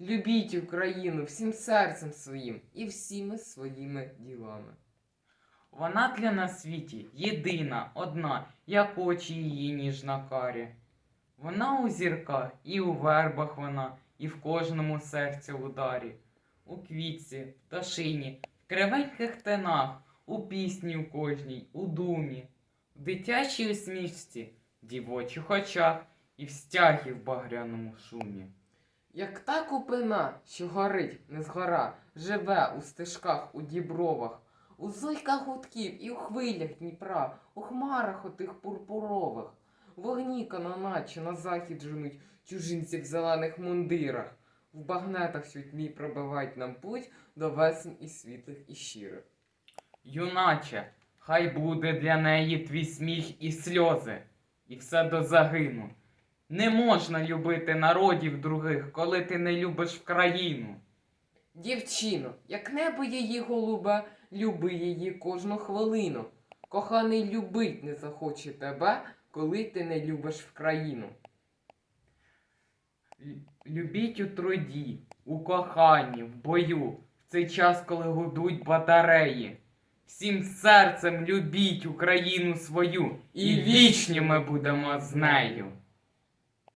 Любіть Україну всім серцем своїм і всіми своїми ділами. Вона для на світі єдина, одна, як очі її ніжна карі. Вона у зірках, і у вербах вона, і в кожному серці ударі, у квітці, пташині, в кривеньких тенах, у пісні у кожній, у думі, в дитячій усмішці, дівочих очах і в стягі в багряному шумі. Як та купина, що горить, не згора, живе у стежках, у дібровах, у зойках гудків і у хвилях Дніпра, у хмарах отих пурпурових, вогні наче на захід женуть чужинці в зелених мундирах, в багнетах тьмі пробивають нам путь до весен і світлих і щирих. Юначе, хай буде для неї твій сміх і сльози, і все до загину. Не можна любити народів других, коли ти не любиш країну. Дівчино, як небо її голубе, люби її кожну хвилину. Коханий любить не захоче тебе, коли ти не любиш в країну. Любіть у труді, у коханні, в бою, в цей час, коли гудуть батареї. Всім серцем любіть Україну свою, І вічні ми будемо з нею.